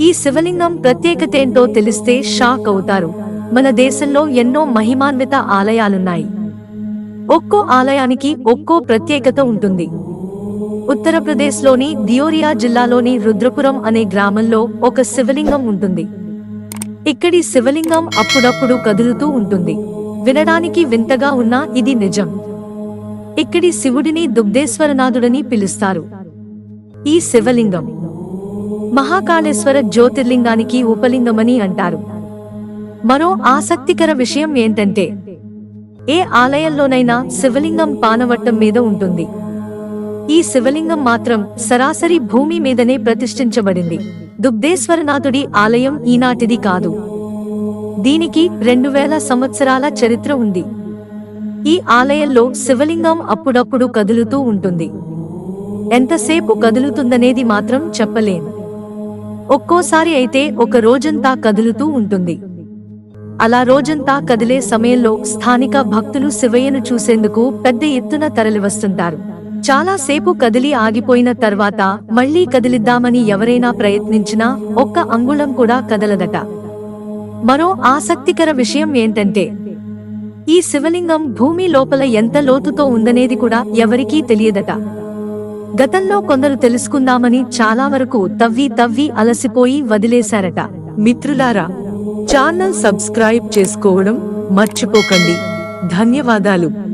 ఈ శివలింగం ప్రత్యేకతేంటో తెలిస్తే షాక్ అవుతారు. మన దేశంలో ఎన్నో మహిమాన్విత ఆలయాలున్నాయి. ఒక్కో ఆలయానికి ఒక్కో ప్రత్యేకత ఉంటుంది. ఉత్తరప్రదేశ్లోని దియోరియా జిల్లాలోని రుద్రపురం అనే గ్రామంలో ఒక శివలింగం ఉంటుంది. ఇక్కడి శివలింగం అప్పుడప్పుడు కదులుతూ ఉంటుంది. వినడానికి వింతగా ఉన్నా ఇది నిజం. ఇక్కడి శివుడిని దుగ్ధేశ్వరనాథుడని పిలుస్తారు. ఈ శివలింగం మహాకాళేశ్వర జ్యోతిర్లింగానికి ఉపలింగమని అంటారు. మరో ఆసక్తికర విషయం ఏంటంటే ఏ ఆలయంలోనైనా శివలింగం పానవట్టం మీద ఉంటుంది. ఈ శివలింగం మాత్రం సరాసరి భూమి మీదనే ప్రతిష్ఠించబడింది. దుగ్ధేశ్వరనాథుడి ఆలయం ఈనాటిది కాదు. దీనికి రెండు వేల సంవత్సరాల చరిత్ర ఉంది. ఈ ఆలయంలో శివలింగం అప్పుడప్పుడు కదులుతూ ఉంటుంది. ఎంతసేపు కదులుతుందనేది మాత్రం చెప్పలేను ఒక్కోసారి అయితే ఒక రోజంతా కదులుతూ ఉంటుంది. అలా రోజంతా కదిలే సమయంలో స్థానిక భక్తులు శివయ్యను చూసేందుకు పెద్ద ఎత్తున తరలివస్తుంటారు. చాలాసేపు కదిలి ఆగిపోయిన తర్వాత మళ్ళీ కదిలిద్దామని ఎవరైనా ప్రయత్నించినా ఒక్క అంగుళం కూడా కదలదట. మరో ఆసక్తికర విషయం ఏంటంటే ఈ శివలింగం భూమి లోపల ఎంత లోతుతో ఉందనేది కూడా ఎవరికీ తెలియదట. గతంలో కొందరు తెలుసుకుందామని చాలా వరకు తవ్వి తవ్వి అలసిపోయి వదిలేశారట. మిత్రులారా ఛానల్ సబ్స్క్రైబ్ చేసుకోవడం మర్చిపోకండి. ధన్యవాదాలు.